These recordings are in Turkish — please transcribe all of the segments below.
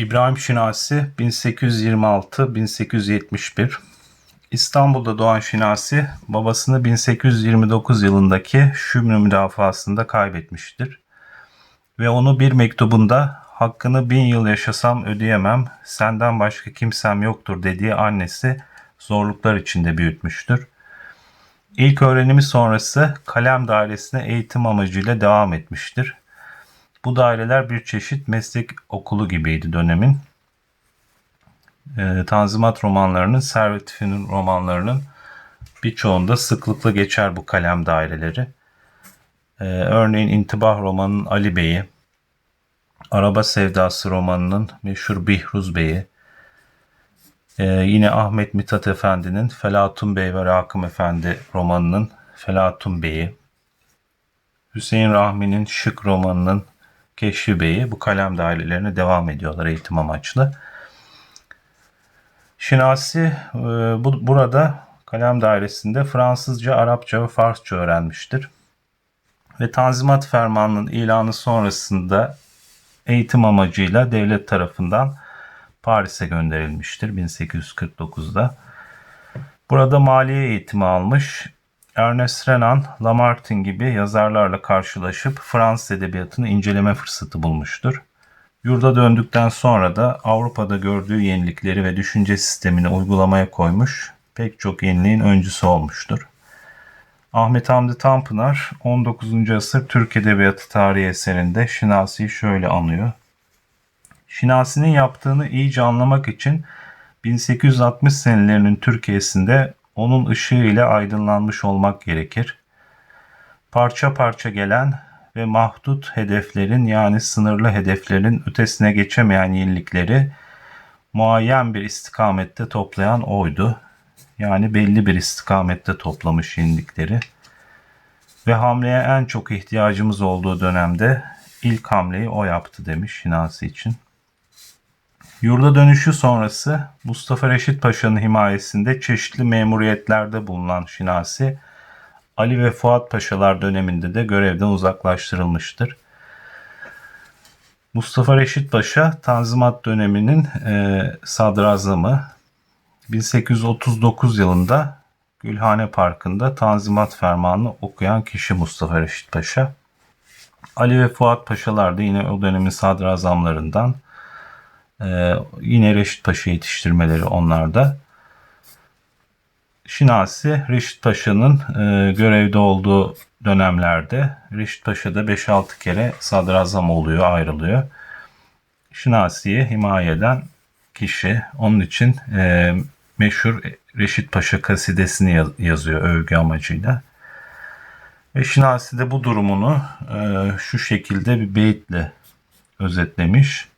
İbrahim Şinasi 1826-1871 İstanbul'da doğan Şinasi babasını 1829 yılındaki Şümrü müdafasında kaybetmiştir. Ve onu bir mektubunda hakkını bin yıl yaşasam ödeyemem, senden başka kimsem yoktur dediği annesi zorluklar içinde büyütmüştür. İlk öğrenimi sonrası kalem dairesine eğitim amacıyla devam etmiştir. Bu daireler bir çeşit meslek okulu gibiydi dönemin. E, Tanzimat romanlarının, Servet Fünun romanlarının birçoğunda sıklıkla geçer bu kalem daireleri. E, örneğin İntibah romanının Ali Bey'i, Araba Sevdası romanının meşhur Bihruz Bey'i, e, yine Ahmet Mithat Efendi'nin Felatun Bey ve Rakım Efendi romanının Felatun Bey'i, Hüseyin Rahmi'nin Şık romanının Keşfi Bey'i bu kalem dairelerine devam ediyorlar eğitim amaçlı. Şinasi e, bu, burada kalem dairesinde Fransızca, Arapça ve Farsça öğrenmiştir. Ve Tanzimat Fermanı'nın ilanı sonrasında eğitim amacıyla devlet tarafından Paris'e gönderilmiştir 1849'da. Burada maliye eğitimi almış. Ernest Renan, Lamartine gibi yazarlarla karşılaşıp Fransız edebiyatını inceleme fırsatı bulmuştur. Yurda döndükten sonra da Avrupa'da gördüğü yenilikleri ve düşünce sistemini uygulamaya koymuş, pek çok yeniliğin öncüsü olmuştur. Ahmet Hamdi Tanpınar 19. asır Türk Edebiyatı tarihi eserinde Şinasi'yi şöyle anıyor. Şinasi'nin yaptığını iyice anlamak için 1860 senelerinin Türkiye'sinde onun ışığı ile aydınlanmış olmak gerekir. Parça parça gelen ve mahdut hedeflerin yani sınırlı hedeflerin ötesine geçemeyen yenilikleri muayyen bir istikamette toplayan oydu. Yani belli bir istikamette toplamış yenilikleri. Ve hamleye en çok ihtiyacımız olduğu dönemde ilk hamleyi o yaptı demiş Şinasi için. Yurda dönüşü sonrası Mustafa Reşit Paşa'nın himayesinde çeşitli memuriyetlerde bulunan Şinasi, Ali ve Fuat Paşalar döneminde de görevden uzaklaştırılmıştır. Mustafa Reşit Paşa Tanzimat döneminin e, sadrazamı 1839 yılında Gülhane Parkı'nda Tanzimat Fermanı'nı okuyan kişi Mustafa Reşit Paşa. Ali ve Fuat Paşalar da yine o dönemin sadrazamlarından. Ee, yine Reşit Paşa yetiştirmeleri onlarda. Şinasi Reşit Paşa'nın e, görevde olduğu dönemlerde Reşit Paşa da 5-6 kere sadrazam oluyor, ayrılıyor. Şinasi'yi himaye eden kişi. Onun için e, meşhur Reşit Paşa kasidesini yaz, yazıyor övgü amacıyla. Ve Şinasi de bu durumunu e, şu şekilde bir beyitle özetlemiş.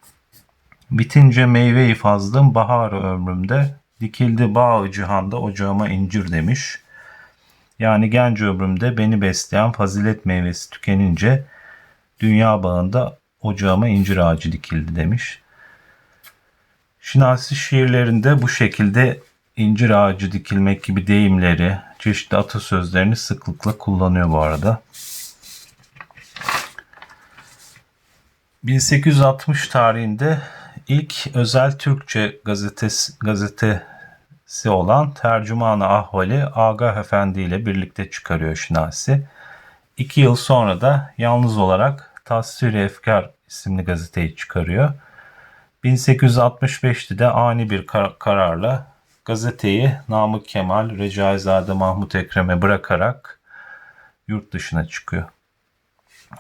Bitince meyve-i fazlım bahar ömrümde, dikildi bağ cihanda ocağıma incir demiş. Yani genç ömrümde beni besleyen fazilet meyvesi tükenince dünya bağında ocağıma incir ağacı dikildi demiş. Şinasi şiirlerinde bu şekilde incir ağacı dikilmek gibi deyimleri, çeşitli atasözlerini sıklıkla kullanıyor bu arada. 1860 tarihinde ilk özel Türkçe gazetesi, gazetesi olan Tercümanı Ahvali Agah Efendi ile birlikte çıkarıyor Şinasi. İki yıl sonra da yalnız olarak Tasvir-i Efkar isimli gazeteyi çıkarıyor. 1865'te de ani bir kar- kararla gazeteyi Namık Kemal, Recaizade Mahmut Ekrem'e bırakarak yurt dışına çıkıyor.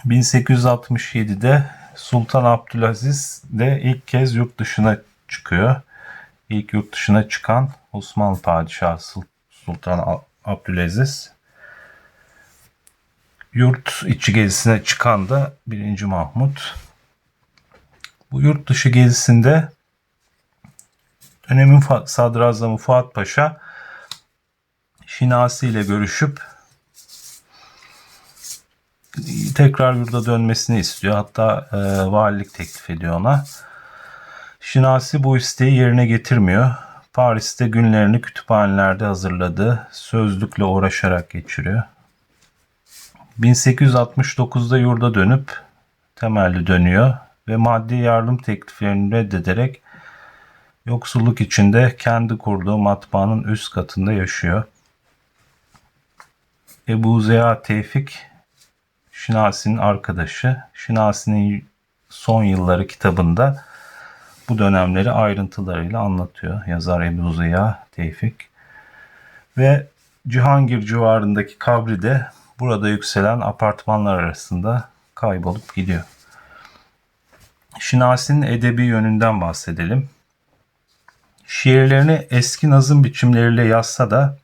1867'de Sultan Abdülaziz de ilk kez yurt dışına çıkıyor. İlk yurt dışına çıkan Osmanlı Padişahı Sultan Abdülaziz. Yurt içi gezisine çıkan da 1. Mahmut. Bu yurt dışı gezisinde dönemin sadrazamı Fuat Paşa Şinasi ile görüşüp tekrar yurda dönmesini istiyor. Hatta e, valilik teklif ediyor ona. Şinasi bu isteği yerine getirmiyor. Paris'te günlerini kütüphanelerde hazırladığı sözlükle uğraşarak geçiriyor. 1869'da yurda dönüp temelli dönüyor ve maddi yardım tekliflerini reddederek yoksulluk içinde kendi kurduğu matbaanın üst katında yaşıyor. Ebu Zeya Tevfik Şinasi'nin arkadaşı. Şinasi'nin son yılları kitabında bu dönemleri ayrıntılarıyla anlatıyor. Yazar Ebu Ziya Tevfik. Ve Cihangir civarındaki kabri de burada yükselen apartmanlar arasında kaybolup gidiyor. Şinasi'nin edebi yönünden bahsedelim. Şiirlerini eski nazım biçimleriyle yazsa da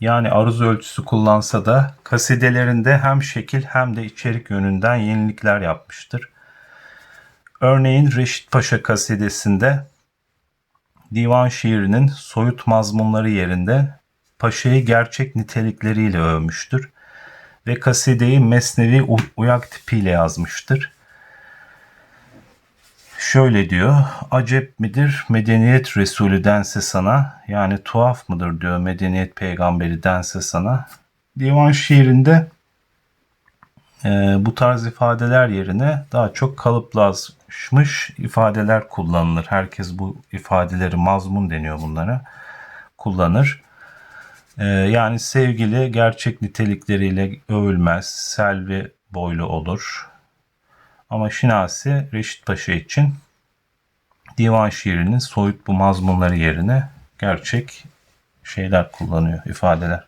yani aruz ölçüsü kullansa da kasidelerinde hem şekil hem de içerik yönünden yenilikler yapmıştır. Örneğin Reşit Paşa kasidesinde divan şiirinin soyut mazmunları yerinde paşayı gerçek nitelikleriyle övmüştür ve kasideyi mesnevi uyak tipiyle yazmıştır. Şöyle diyor, acep midir medeniyet Resulü dense sana, yani tuhaf mıdır diyor medeniyet peygamberi dense sana. Divan şiirinde e, bu tarz ifadeler yerine daha çok kalıplaşmış ifadeler kullanılır. Herkes bu ifadeleri mazmun deniyor bunlara kullanır. E, yani sevgili gerçek nitelikleriyle övülmez, selvi boylu olur. Ama Şinasi Reşit Paşa için divan şiirinin soyut bu mazmunları yerine gerçek şeyler kullanıyor, ifadeler.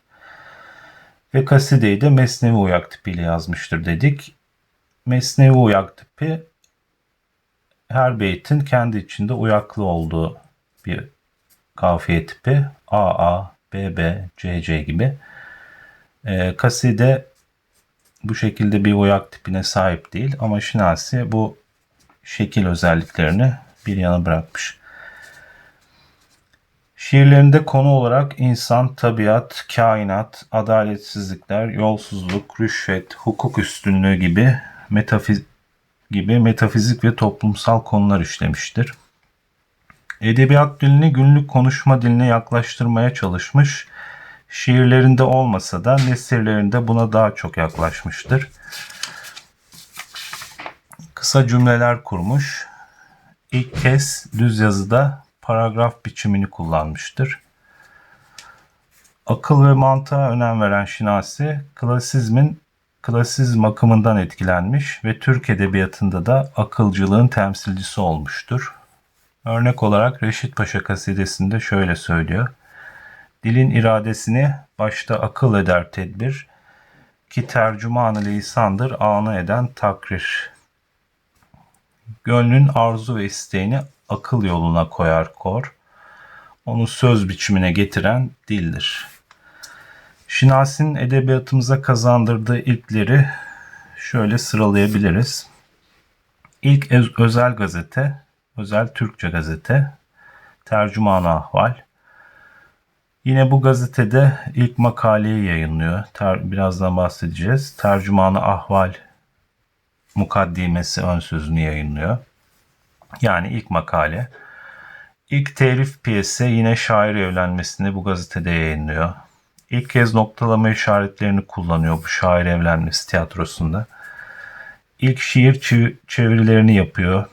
Ve kasideyi de Mesnevi uyak tipiyle yazmıştır dedik. Mesnevi uyak tipi her beytin kendi içinde uyaklı olduğu bir kafiye tipi. A, A, B, B, C, C gibi. E, kaside bu şekilde bir uyak tipine sahip değil ama Şinasi bu şekil özelliklerini bir yana bırakmış. Şiirlerinde konu olarak insan, tabiat, kainat, adaletsizlikler, yolsuzluk, rüşvet, hukuk üstünlüğü gibi metafiz gibi metafizik ve toplumsal konular işlemiştir. Edebiyat dilini günlük konuşma diline yaklaştırmaya çalışmış şiirlerinde olmasa da nesirlerinde buna daha çok yaklaşmıştır. Kısa cümleler kurmuş. İlk kez düz yazıda paragraf biçimini kullanmıştır. Akıl ve mantığa önem veren Şinasi, klasizmin klasizm akımından etkilenmiş ve Türk edebiyatında da akılcılığın temsilcisi olmuştur. Örnek olarak Reşit Paşa kasidesinde şöyle söylüyor. Dilin iradesini başta akıl eder tedbir, ki tercümanı lisandır anı eden takrir. Gönlün arzu ve isteğini akıl yoluna koyar kor, onu söz biçimine getiren dildir. Şinasi'nin edebiyatımıza kazandırdığı ilkleri şöyle sıralayabiliriz. İlk özel gazete, özel Türkçe gazete, tercüman ahval, Yine bu gazetede ilk makaleyi yayınlıyor. Ter, birazdan bahsedeceğiz. Tercümanı Ahval mukaddimesi ön sözünü yayınlıyor. Yani ilk makale. İlk telif piyesi yine şair evlenmesini bu gazetede yayınlıyor. İlk kez noktalama işaretlerini kullanıyor bu şair evlenmesi tiyatrosunda. İlk şiir çevirilerini yapıyor.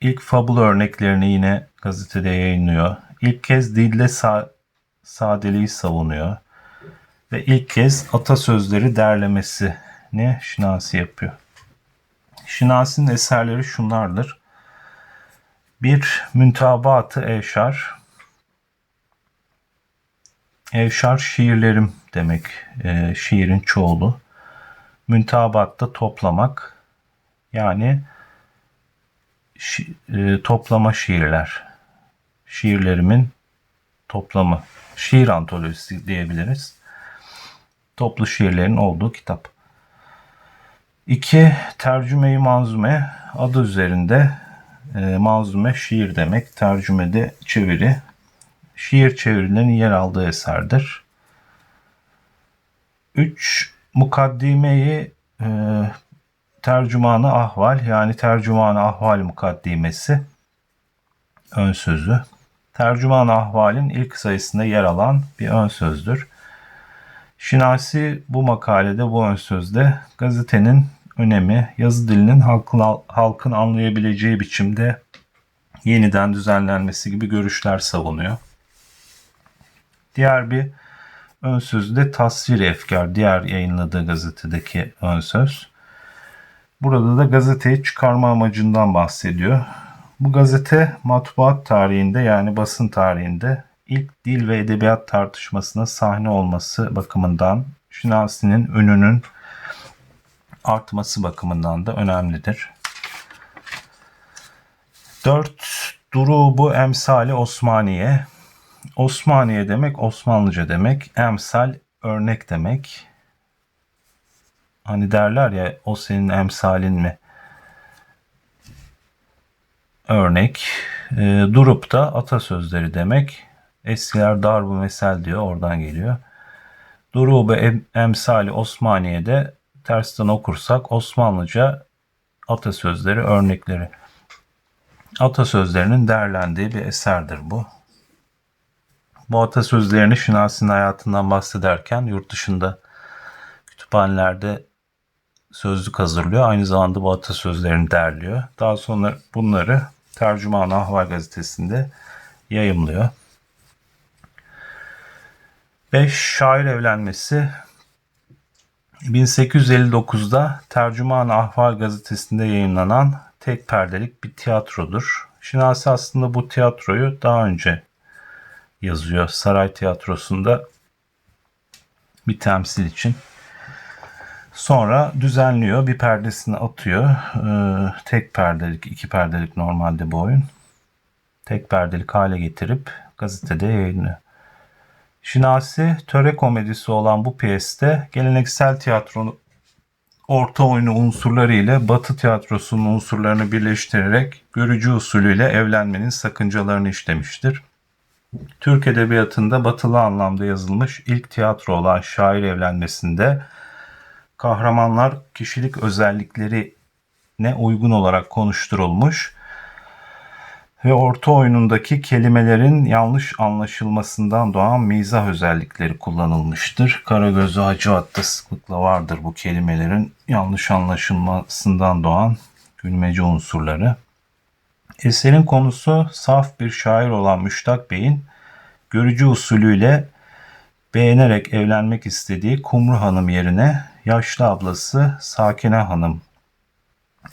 İlk fabul örneklerini yine gazetede yayınlıyor. İlk kez dille sa sadeliği savunuyor. Ve ilk kez atasözleri derlemesini Şinasi yapıyor. Şinasi'nin eserleri şunlardır. Bir Müntabatı Evşar. Evşar şiirlerim demek. E, şiirin çoğulu. Müntabatta toplamak. Yani şi, e, toplama şiirler. Şiirlerimin toplamı. Şiir antolojisi diyebiliriz. Toplu şiirlerin olduğu kitap. İki, tercümeyi manzume adı üzerinde e, manzume şiir demek. Tercümede çeviri. Şiir çevirilerinin yer aldığı eserdir. Üç, mukaddimeyi e, tercümanı ahval yani tercümanı ahval mukaddimesi ön sözü. Tercüman ahvalin ilk sayısında yer alan bir ön sözdür. Şinasi bu makalede bu ön sözde gazetenin önemi, yazı dilinin halkın, halkın anlayabileceği biçimde yeniden düzenlenmesi gibi görüşler savunuyor. Diğer bir ön sözü tasvir efkar, diğer yayınladığı gazetedeki ön söz. Burada da gazeteyi çıkarma amacından bahsediyor. Bu gazete matbuat tarihinde yani basın tarihinde ilk dil ve edebiyat tartışmasına sahne olması bakımından Şinasi'nin önünün artması bakımından da önemlidir. 4. Durubu emsali Osmaniye. Osmaniye demek Osmanlıca demek. Emsal örnek demek. Hani derler ya o senin emsalin mi? Örnek. E, durup da atasözleri demek. Eskiler darbu mesel diyor oradan geliyor. Durubu em, emsali Osmaniye'de tersten okursak Osmanlıca atasözleri örnekleri. Atasözlerinin derlendiği bir eserdir bu. Bu atasözlerini Şinasi'nin hayatından bahsederken yurt dışında kütüphanelerde sözlük hazırlıyor. Aynı zamanda bu atasözlerini derliyor. Daha sonra bunları Tercüman Ahval gazetesinde yayımlıyor. 5. Şair evlenmesi 1859'da Tercüman Ahval gazetesinde yayınlanan tek perdelik bir tiyatrodur. Şinasi aslında bu tiyatroyu daha önce yazıyor. Saray Tiyatrosu'nda bir temsil için. Sonra düzenliyor. Bir perdesini atıyor. Ee, tek perdelik, iki perdelik normalde bu oyun. Tek perdelik hale getirip gazetede yayınlıyor. Şinasi töre komedisi olan bu piyeste geleneksel tiyatronun orta oyunu unsurları ile Batı tiyatrosunun unsurlarını birleştirerek görücü usulüyle evlenmenin sakıncalarını işlemiştir. Türk edebiyatında batılı anlamda yazılmış ilk tiyatro olan şair evlenmesinde kahramanlar kişilik özelliklerine uygun olarak konuşturulmuş ve orta oyunundaki kelimelerin yanlış anlaşılmasından doğan mizah özellikleri kullanılmıştır. Karagözlü Hacivat'ta sıklıkla vardır bu kelimelerin yanlış anlaşılmasından doğan gülmece unsurları. Eserin konusu saf bir şair olan Müştak Bey'in görücü usulüyle beğenerek evlenmek istediği Kumru Hanım yerine yaşlı ablası Sakine Hanım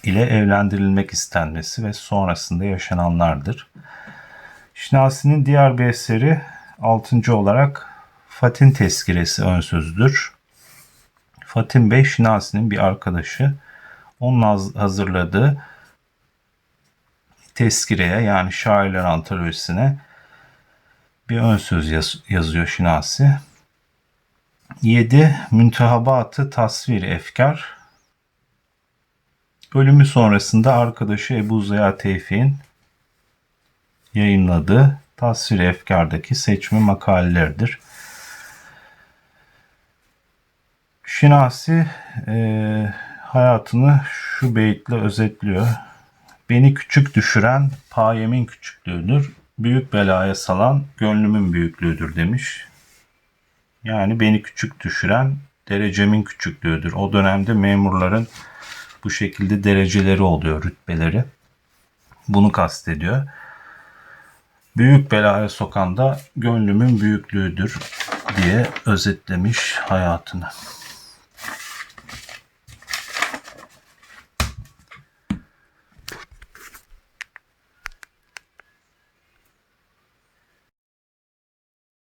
ile evlendirilmek istenmesi ve sonrasında yaşananlardır. Şinasi'nin diğer bir eseri 6. olarak Fatin Tezkiresi ön sözüdür. Fatin Bey Şinasi'nin bir arkadaşı. Onun hazırladığı tezkireye yani şairler antolojisine bir ön söz yaz, yazıyor Şinasi. 7. Müntehabatı tasvir efkar. Ölümü sonrasında arkadaşı Ebu Ziya Tevfik'in yayınladığı tasvir efkardaki seçme makaleleridir. Şinasi e, hayatını şu beyitle özetliyor. Beni küçük düşüren payemin küçüklüğüdür. Büyük belaya salan gönlümün büyüklüğüdür demiş. Yani beni küçük düşüren derecemin küçüklüğüdür. O dönemde memurların bu şekilde dereceleri oluyor, rütbeleri. Bunu kastediyor. Büyük belaya sokan da gönlümün büyüklüğüdür diye özetlemiş hayatını.